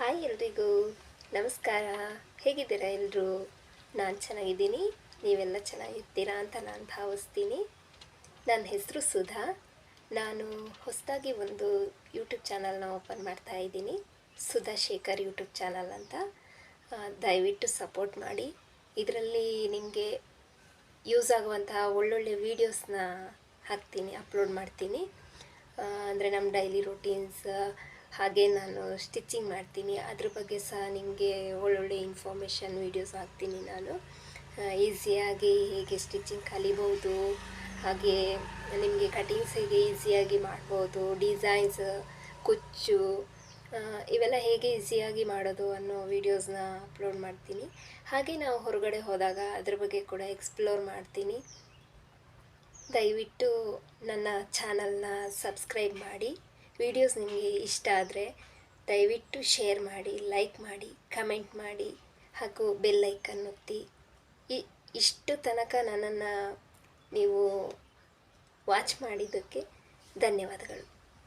Hi ಎಲ್ರಿಗೂ. ನಮಸ್ಕಾರ. ಹೇಗಿದ್ದೀರಾ ಎಲ್ಲರೂ ನಾನು ಚೆನ್ನಾಗಿದ್ದೀನಿ. ನೀವೆಲ್ಲ ಚೆನ್ನಾಗಿರ್ತೀರಾ ಅಂತ ನಾನು ಭಾವಿಸ್ತೀನಿ. ನನ್ನ ಹೆಸರು ಸುಧಾ. ನಾನು ಹೊಸದಾಗಿ ಒಂದು ಯೂಟ್ಯೂಬ್ ಚಾನಲ್ನ ಓಪನ್ ಮಾಡ್ತಾ ಇದ್ದೀನಿ. ಸುಧಾ ಶೇಖರ್ ಯೂಟ್ಯೂಬ್ ಚಾನಲ್ ಅಂತ. ದಯವಿಟ್ಟು ಸಪೋರ್ಟ್ ಮಾಡಿ. ಇದರಲ್ಲಿ ನಿಮಗೆ ಯೂಸ್ ಆಗುವಂತಹ ಒಳ್ಳೊಳ್ಳೆ ವೀಡಿಯೋಸ್ನ ಹಾಕ್ತೀನಿ, ಅಪ್ಲೋಡ್ ಮಾಡ್ತೀನಿ. ಅಂದರೆ ನಮ್ಮ ಡೈಲಿ ರೂಟೀನ್ಸ್ ಹಾಗೆ ನಾನು ಸ್ಟಿಚಿಂಗ್ ಮಾಡ್ತೀನಿ. ಅದ್ರ ಬಗ್ಗೆ ಸಹ ನಿಮಗೆ ಒಳ್ಳೊಳ್ಳೆ ಇನ್ಫಾರ್ಮೇಷನ್ ವೀಡಿಯೋಸ್ ಹಾಕ್ತೀನಿ ನಾನು. ಈಸಿಯಾಗಿ ಹೇಗೆ ಸ್ಟಿಚಿಂಗ್ ಕಲಿಬೋದು ಹಾಗೆ ನಿಮಗೆ ಕಟಿಂಗ್ಸ್ ಹೇಗೆ ಈಸಿಯಾಗಿ ಮಾಡ್ಬೋದು ಡಿಸೈನ್ಸ್ ಕುಚ್ಚು ಇವೆಲ್ಲ ಹೇಗೆ ಈಸಿಯಾಗಿ ಮಾಡೋದು ಅನ್ನೋ ವೀಡಿಯೋಸ್ನ ಅಪ್ಲೋಡ್ ಮಾಡ್ತೀನಿ. ಹಾಗೆ ನಾವು ಹೊರಗಡೆ ಹೋದಾಗ ಅದ್ರ ಬಗ್ಗೆ ಕೂಡ ಎಕ್ಸ್ಪ್ಲೋರ್ ಮಾಡ್ತೀನಿ. ದಯವಿಟ್ಟು ನನ್ನ ಚಾನಲ್ನ ಸಬ್ಸ್ಕ್ರೈಬ್ ಮಾಡಿ. ವಿಡಿಯೋಸ್ ನಿಮಗೆ ಇಷ್ಟ ಆದರೆ ದಯವಿಟ್ಟು ಶೇರ್ ಮಾಡಿ ಲೈಕ್ ಮಾಡಿ ಕಮೆಂಟ್ ಮಾಡಿ, ಹಾಗೂ ಬೆಲ್ ಐಕನ್ ಒತ್ತಿ. ಇ, ಇಷ್ಟು ತನಕ ನನ್ನನ್ನು ನೀವು ವಾಚ್ ಮಾಡಿದ್ದಕ್ಕೆ ಧನ್ಯವಾದಗಳು.